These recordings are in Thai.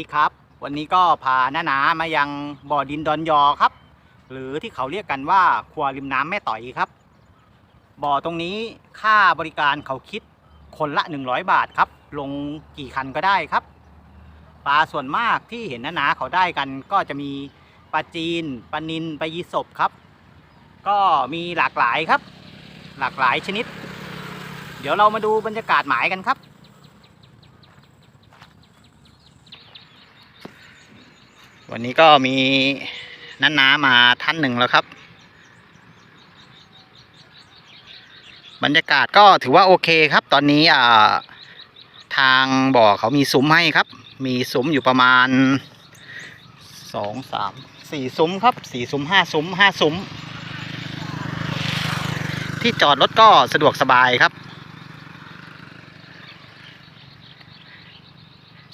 ดีครับ วันนี้ก็พาหน้าหนามายังบ่อดินดอนยอครับ หรือที่เขาเรียกกันว่าครัวริมน้ำแม่ต่อยครับ บ่อตรงนี้ค่าบริการเขาคิดคนละ 100 บาทครับ ลงกี่คันก็ได้ครับ ปลาส่วนมากที่เห็นหน้าหนาเขาได้กัน ก็จะมีปลาจีนปลานินปลายีสบครับ ก็มีหลากหลายครับ หลากหลายชนิด เดี๋ยวเรามาดูบรรยากาศหมายกันครับ วันนี้ก็มีน้าน้ามาท่านหนึ่งแล้วครับ บรรยากาศก็ถือว่าโอเคครับ ตอนนี้อ่าทางบ่อเขามีซุ้มให้ครับ มีซุ้มอยู่ประมาณสองสามสี่ซุ้มครับสี่ซุ้มห้าซุ้มห้าซุ้ม ที่จอดรถก็สะดวกสบายครับ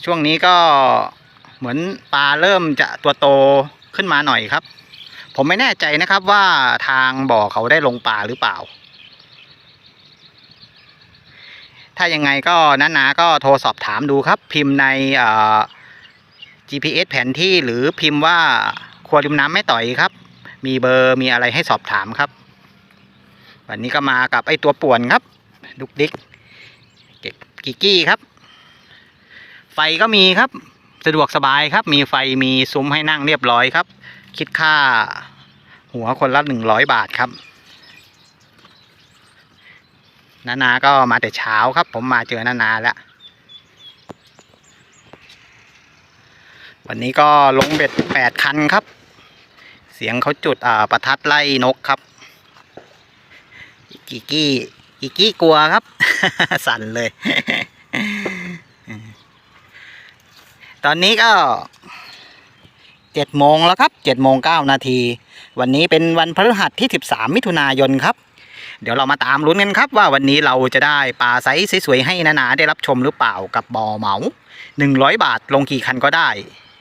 ช่วงนี้ก็ เหมือนปลาเริ่มจะตัวโตขึ้นมาหน่อยครับ ผมไม่แน่ใจนะครับว่าทางบ่อเขาได้ลงปลาหรือเปล่า ถ้ายังไงก็นานาก็โทรสอบถามดูครับ พิมพ์ในเอ่อ GPS แผนที่หรือพิมพ์ว่าครัวริมน้ำไม่ต่อยครับ มีเบอร์มีอะไรให้สอบถามครับ วันนี้ก็มากับไอตัวป่วนครับดุกดิกเก็บกิกกี้ครับ ไฟก็มีครับ สะดวกสบายครับ มีไฟมีซุ้มให้นั่งเรียบร้อยครับ คิดค่าหัวคนละหนึ่งร้อยบาทครับนานาก็มาแต่เช้าครับ ผมมาเจอนานาแล้ว วันนี้ก็ลงเบ็ดแปดคันครับ เสียงเขาจุดอ่าประทัดไล่นกครับกิกกี้กิกกี้กลัวครับ สั่นเลย ตอนนี้ก็เจ็ดโมงแล้วครับเจ็ดโมงเก้านาที วันนี้เป็นวันพฤหัสที่สิบสามมิถุนายนครับ เดี๋ยวเรามาตามลุ้นกันครับ ว่าวันนี้เราจะได้ปลาไซส์สวยๆให้นานาได้รับชมหรือเปล่ากับบ่อเหมาหนึ่งร้อยบาทลงกี่คันก็ได้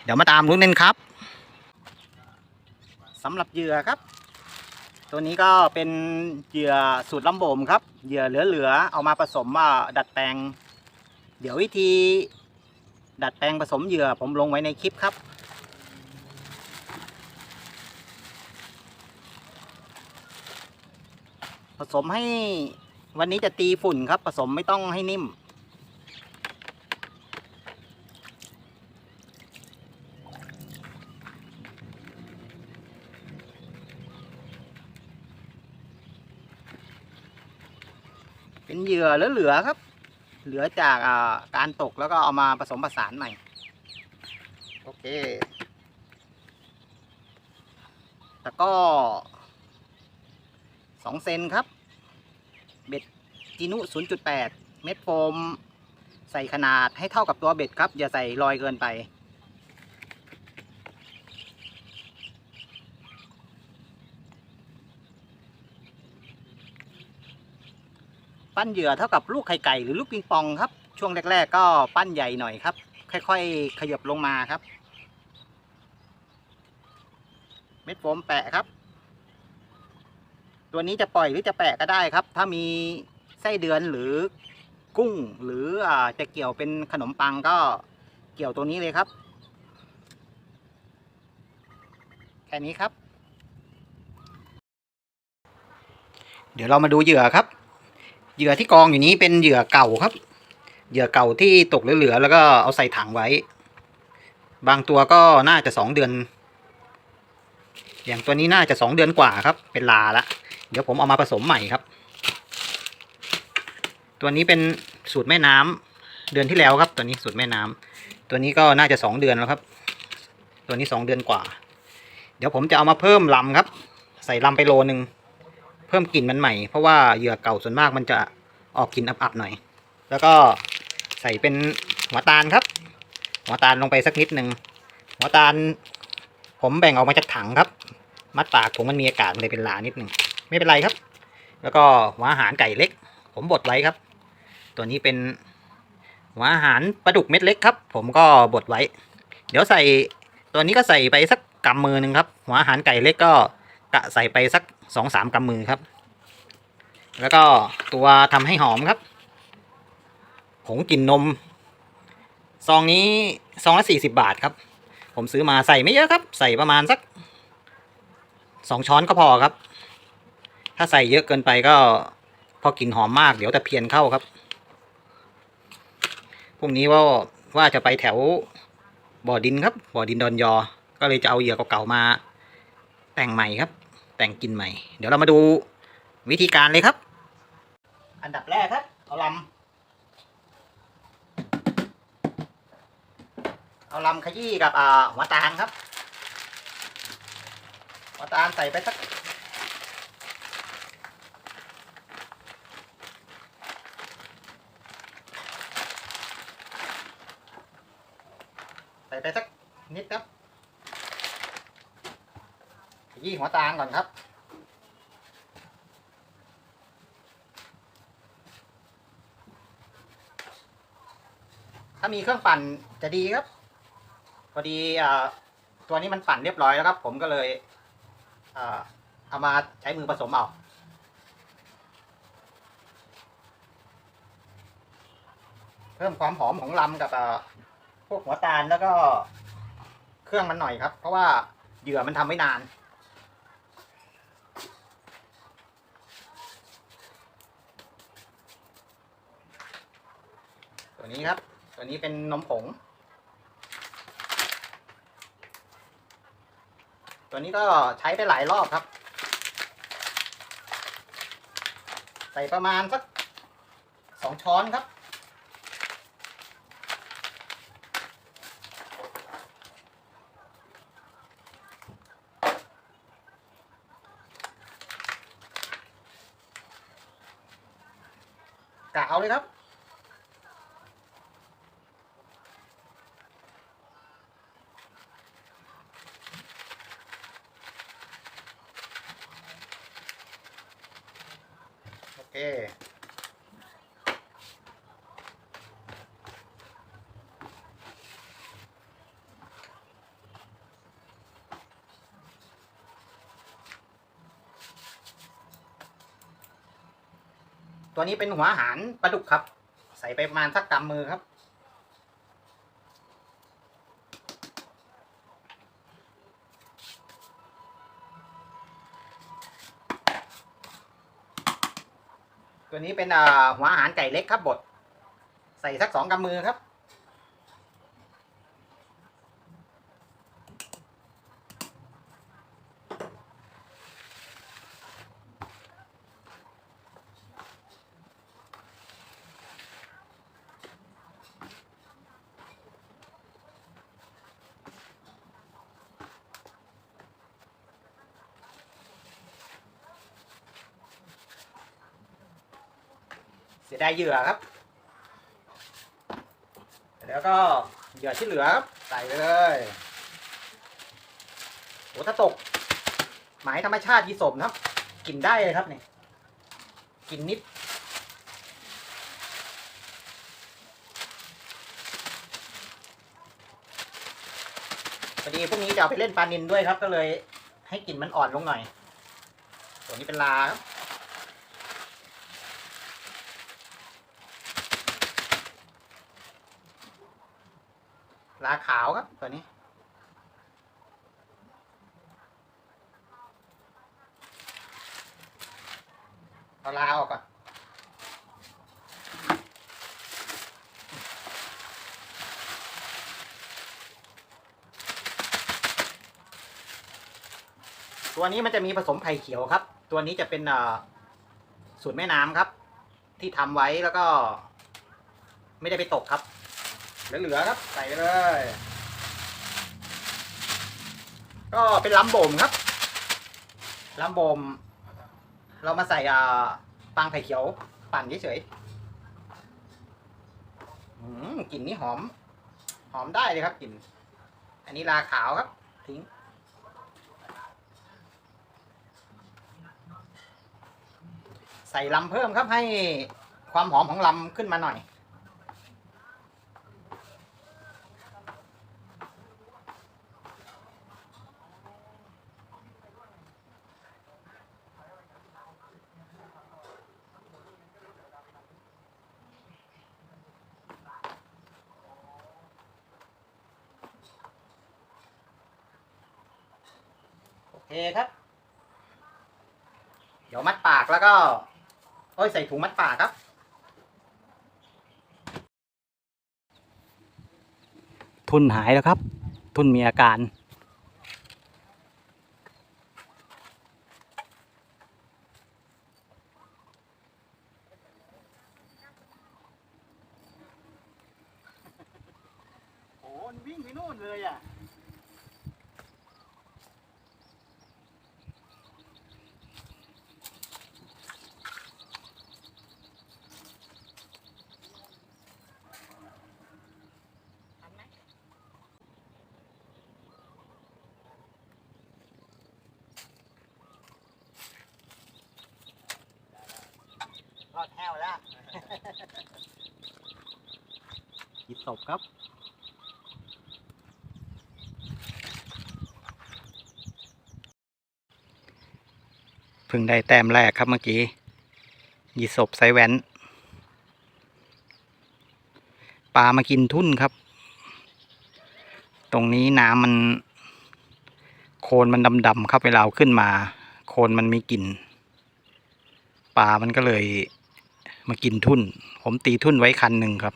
เดี๋ยวมาตามลุ้นกันครับสำหรับเหยื่อครับ ตัวนี้ก็เป็นเหยื่อสูตรลำโบมครับเหยื่อเหลือๆเอามาผสมว่าดัดแปลง เดี๋ยววิธี ดัดแปลงผสมเหยื่อผมลงไว้ในคลิปครับ ผสมให้วันนี้จะตีฝุ่นครับ ผสมไม่ต้องให้นิ่ม เป็นเหยื่อเหลือๆครับ เหลือจากการตกแล้วก็เอามาผสมผสานใหม่ โอเค แต่ก็สองเซนครับ เบ็ดจีนุ0.8 เม็ดโฟม ใส่ขนาดให้เท่ากับตัวเบ็ดครับ อย่าใส่ลอยเกินไป ปั้นเหยื่อเท่ากับลูกไข่ไก่หรือลูกปิงปองครับ ช่วงแรก ๆ ก็ปั้นใหญ่หน่อยครับ ค่อย ๆ ขยับลงมาครับ เม็ดโฟมแปะครับ ตัวนี้จะปล่อยหรือจะแปะก็ได้ครับ ถ้ามีไส้เดือนหรือกุ้งหรืออจะเกี่ยวเป็นขนมปังก็เกี่ยวตัวนี้เลยครับ แค่นี้ครับ เดี๋ยวเรามาดูเหยื่อครับ เหยื่อที่กองอยู่นี้เป็นเหยื่อเก่าครับ เหยื่อเก่าที่ตกเหลือๆแล้วก็เอาใส่ถังไว้ บางตัวก็น่าจะสองเดือน อย่างตัวนี้น่าจะสองเดือนกว่าครับ เป็นลาละ เดี๋ยวผมเอามาผสมใหม่ครับ ตัวนี้เป็นสูตรแม่น้ำเดือนที่แล้วครับ ตัวนี้สูตรแม่น้ำตัวนี้ก็น่าจะสองเดือนแล้วครับ ตัวนี้สองเดือนกว่า เดี๋ยวผมจะเอามาเพิ่มลำครับ ใส่ลำไปโลนึง พิ่มกลิ่นมันใหม่ เพราะว่าเหยื่อเก่าส่วนมากมันจะออกกลิ่นอับๆหน่อย แล้วก็ใส่เป็นหัวตาลครับ หัวตาลลงไปสักนิดหนึ่งหัวตาล ผมแบ่งออกมาจากถังครับ มัดปากผมมันมีอากาศเลยเป็นลานิดหนึ่งไม่เป็นไรครับ แล้วก็หัวอาหารไก่เล็ก ผมบดไว้ครับ ตัวนี้เป็นหัวอาหารปลาดุกเม็ดเล็กครับ ผมก็บดไว้ เดี๋ยวใส่ตัวนี้ก็ใส่ไปสักกำมือหนึ่งครับ หัวอาหารไก่เล็กก็ กะใส่ไปสักสองสามกำมือครับ แล้วก็ตัวทำให้หอมครับ ผงกลิ่นนม ซองนี้ซองละสี่สิบาทครับ ผมซื้อมาใส่ไม่เยอะครับ ใส่ประมาณสักสองช้อนก็พอครับ ถ้าใส่เยอะเกินไปก็พอกลิ่นหอมมากเดี๋ยวแต่เพียนเข้าครับพรุ่งนี้ว่าว่าจะไปแถวบ่อดินครับ บ่อดินดอนยอ ก็เลยจะเอาเหยื่อเก่าๆมาแต่งใหม่ครับ แต่งกินใหม่ เดี๋ยวเรามาดูวิธีการเลยครับ อันดับแรกครับ เอาลำเอาลำขยี้กับอ่าหัวตาลครับหัวตาลใส่ไปสักใส่ไปสักนิดครับ ยี้หัวตาลก่อนครับ ถ้ามีเครื่องปั่นจะดีครับ พอดีตัวนี้มันปั่นเรียบร้อยแล้วครับ ผมก็เลยเอามาใช้มือผสมเอาเพิ่มความหอมของลำกับพวกหัวตาลแล้วก็เครื่องมันหน่อยครับ เพราะว่าเหยื่อมันทำไม่นาน ตัวนี้ครับ ตัวนี้เป็นนมผง ตัวนี้ก็ใช้ไปหลายรอบครับ ใส่ประมาณสักสองช้อนครับ กะเอาเลยครับ โอ เคตัวนี้เป็นหัวหารปลาดุกครับ ใส่ไปประมาณสักกำมือครับ ตัวนี้เป็นหัวอาหารไก่เล็กครับบด ใส่สักสองกำมือครับ เสียดายเหยื่อครับ แล้วก็เหยื่อที่เหลือครับใส่ไปเลยโอ้ถ้าตก หมายธรรมชาติยีสมครับ กินได้เลยครับเนี่ยกินนิดพอดีพรุ่งนี้จะเอาไปเล่นปลานินด้วยครับ ก็เลยให้กลิ่นมันอ่อนลงหน่อยตัวนี้เป็นลาครับ ลาวครับตัวนี้ เอาลาออกก่อนตัวนี้มันจะมีผสมไข่เขียวครับ ตัวนี้จะเป็นสูตรแม่น้ำครับ ที่ทำไว้แล้วก็ ไม่ได้ไปตกครับ เหลือๆครับ ใส่ไปเลย ก็เป็นลำบ่มครับลำบ่มเรามาใส่อ่าปังไข่เขียวปั่นเฉยๆกลิ่นนี้หอม หอมได้เลยครับกลิ่น อันนี้ลาขาวครับ ทิ้ง ใส่ลำเพิ่มครับให้ความหอมของลำขึ้นมาหน่อย เคครับ เดี๋ยวมัดปากแล้วก็โอ้ยใส่ถุงมัดปากครับ ทุนหายแล้วครับ ทุนมีอาการ โอ้มันวิ่งไปนู่นเลยอะ รอดแห้วแล้ว หยิบ ศพครับ เพิ่งได้แต้มแรกครับเมื่อกี้ยิบศพไซแวนปลามากินทุ่นครับ ตรงนี้น้ำมัน โคลนมันดำๆครับเวลาเอาขึ้นมา โคลนมันมีกลิ่นปลามันก็เลยมากินทุ่น ผมตีทุ่นไว้คันหนึ่งครับ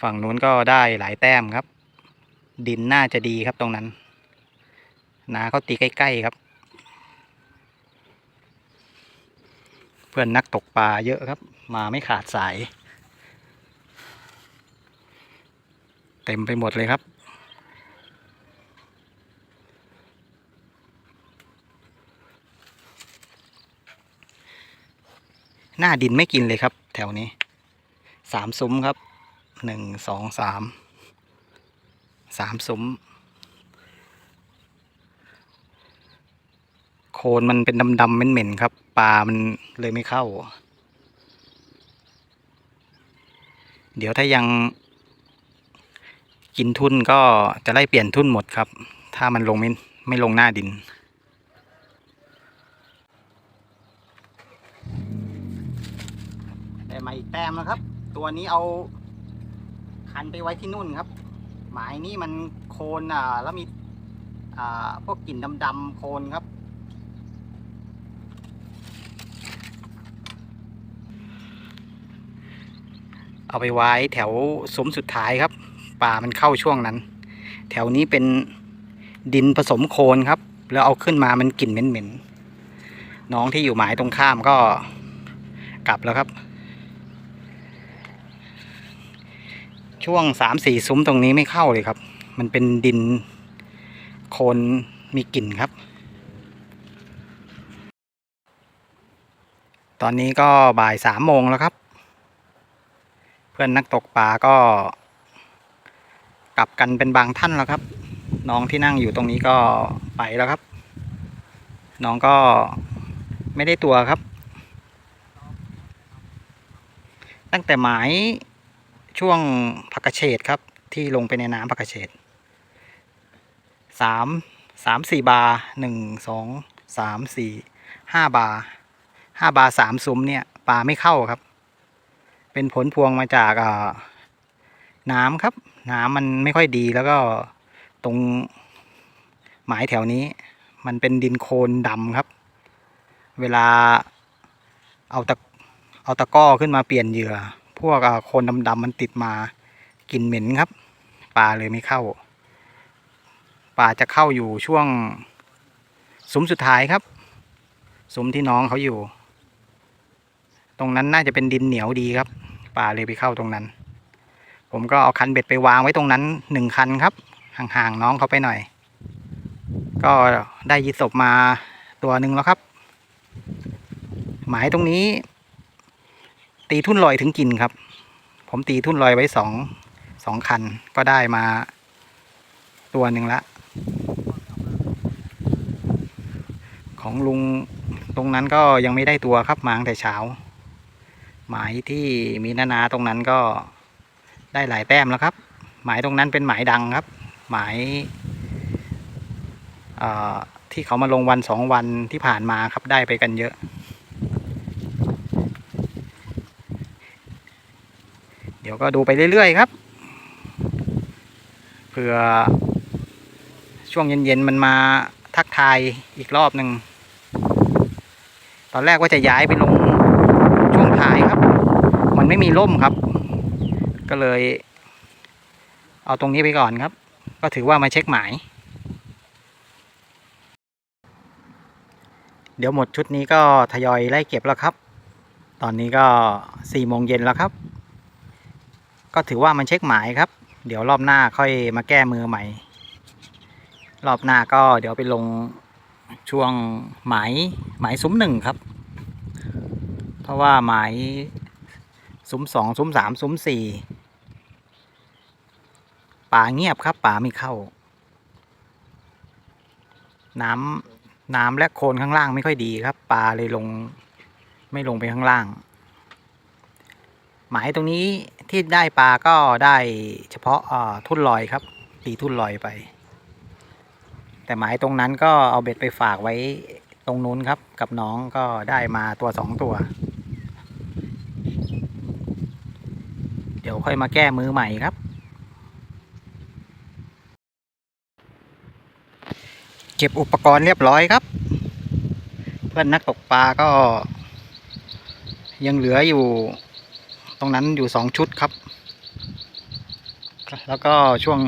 ฝั่งนู้นก็ได้หลายแต้มครับ ดินน่าจะดีครับตรงนั้น นาเขาตีใกล้ ๆครับ เพื่อนนักตกปลาเยอะครับ มาไม่ขาดสาย เต็มไปหมดเลยครับหน้าดินไม่กินเลยครับ แถวนี้สามซุ้มครับ หนึ่งสองสามสามซุ้มโคนมันเป็นดำๆเหม็นๆครับปลามันเลยไม่เข้า เดี๋ยวถ้ายังกินทุนก็จะไล่เปลี่ยนทุนหมดครับ ถ้ามันลงไม่ไม่ลงหน้าดินได้มาอีกแต้มแล้วครับ ตัวนี้เอา คันไปไว้ที่นู่นครับ หมายนี้มันโคนอ่าแล้วมีอ่าพวกกลิ่นดำๆโคนครับ เอาไปไว้แถวสมสุดท้ายครับ ป่ามันเข้าช่วงนั้น แถวนี้เป็นดินผสมโคลนครับ แล้วเอาขึ้นมามันกลิ่นเหม็นๆน้องที่อยู่หมายตรงข้ามก็กลับแล้วครับ ช่วงสามสี่ซุ้มตรงนี้ไม่เข้าเลยครับ มันเป็นดินโคลนมีกลิ่นครับ ตอนนี้ก็บ่ายสามโมงแล้วครับ เพื่อนนักตกปลาก็ กลับกันเป็นบางท่านแล้วครับ น้องที่นั่งอยู่ตรงนี้ก็ไปแล้วครับ น้องก็ไม่ได้ตัวครับ ตั้งแต่หมาย ช่วงผักกระเฉดครับ ที่ลงไปในน้ำผักกระเฉดสามสามสี่บาหนึ่งสองสามสี่ห้าบาห้าบาสามซุ้มเนี่ยปลาไม่เข้าครับ เป็นผลพวงมาจากน้ำครับ น้ำมันไม่ค่อยดีแล้วก็ตรงหมายแถวนี้ มันเป็นดินโคลนดำครับ เวลาเอาตะเอาตะก้อขึ้นมาเปลี่ยนเหยื่อ พวกโคนดำๆมันติดมากลิ่นเหม็นครับปลาเลยไม่เข้าปลาจะเข้าอยู่ช่วงสุมสุดท้ายครับ สุมที่น้องเขาอยู่ ตรงนั้นน่าจะเป็นดินเหนียวดีครับปลาเลยไปเข้าตรงนั้น ผมก็เอาคันเบ็ดไปวางไว้ตรงนั้นหนึ่งคันครับ ห่างๆน้องเขาไปหน่อย ก็ได้ยีสบมาตัวหนึ่งแล้วครับ หมายตรงนี้ ตีทุ่นลอยถึงกินครับ ผมตีทุ่นลอยไว้สองสองคันก็ได้มาตัวหนึ่งละ ของลุงตรงนั้นก็ยังไม่ได้ตัวครับมาตั้งแต่เช้า หมายที่มีนานาตรงนั้นก็ได้หลายแต้มแล้วครับ หมายตรงนั้นเป็นหมายดังครับ หมายที่เขามาลงวันสองวันที่ผ่านมาครับได้ไปกันเยอะ ดี๋ยวก็ดูไปเรื่อยๆครับ เผื่อ ช่วงเย็นๆมันมาทักทายอีกรอบหนึ่ง ตอนแรกว่าจะย้ายไปลงช่วงท้ายครับ มันไม่มีร่มครับ ก็เลย เอาตรงนี้ไปก่อนครับ ก็ถือว่ามาเช็คหมาย เดี๋ยวหมดชุดนี้ก็ทยอยไล่เก็บแล้วครับ ตอนนี้ก็สี่โมงเย็นแล้วครับ ก็ถือว่ามันเช็คหมายครับ เดี๋ยวรอบหน้าค่อยมาแก้มือใหม่ รอบหน้าก็เดี๋ยวไปลงช่วงหมายหมายซุ้มหนึ่งครับ เพราะว่าหมายซุ้มสองซุ้มสามซุ้มสี่ป่าเงียบครับ ป่าไม่เข้า น้ำน้ำและโคลนข้างล่างไม่ค่อยดีครับปลาเลยลงไม่ลงไปข้างล่าง หมายตรงนี้ ที่ได้ปลาก็ได้เฉพาะทุ่นลอยครับ ตีทุ่นลอยไป แต่หมายตรงนั้นก็เอาเบ็ดไปฝากไว้ตรงนู้นครับ กับน้องก็ได้มาตัวสองตัว เดี๋ยวค่อยมาแก้มือใหม่ครับ เก็บอุปกรณ์เรียบร้อยครับ เพื่อนนักตกปลาก็ยังเหลืออยู่ ตรงนั้นอยู่สองชุดครับ แล้วก็ช่วง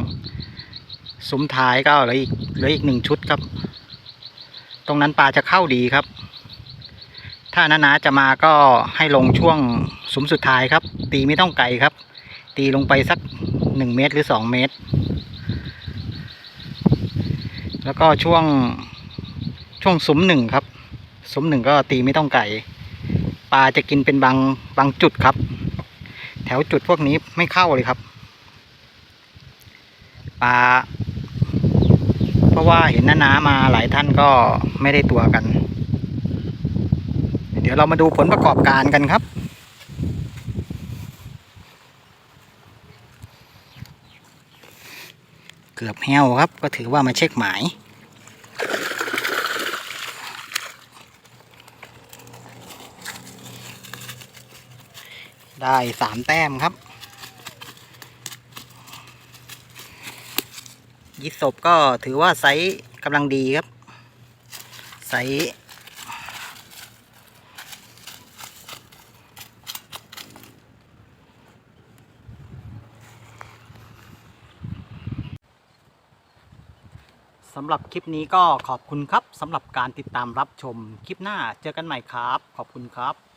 ซุ้มท้ายก็เหลืออีกเหลืออีกหนึ่งชุดครับ ตรงนั้นปลาจะเข้าดีครับ ถ้านานาจะมาก็ให้ลงช่วงซุ้มสุดท้ายครับ ตีไม่ต้องไกลครับ ตีลงไปสักหนึ่งเมตรหรือสองเมตร แล้วก็ช่วงช่วงซุ้มหนึ่งครับซุ้มหนึ่งก็ตีไม่ต้องไกลปลาจะกินเป็นบางบางจุดครับ แถวจุดพวกนี้ไม่เข้าเลยครับปลาเพราะว่าเห็นน้าๆมาหลายท่านก็ไม่ได้ตัวกัน เดี๋ยวเรามาดูผลประกอบการกันครับ เกือบแห้วครับก็ถือว่ามาเช็คหมาย ได้สามแต้มครับ ยิศบก็ถือว่าไซส์กำลังดีครับ ไซส์สำหรับคลิปนี้ก็ขอบคุณครับสำหรับการติดตามรับชมคลิปหน้าเจอกันใหม่ครับ ขอบคุณครับ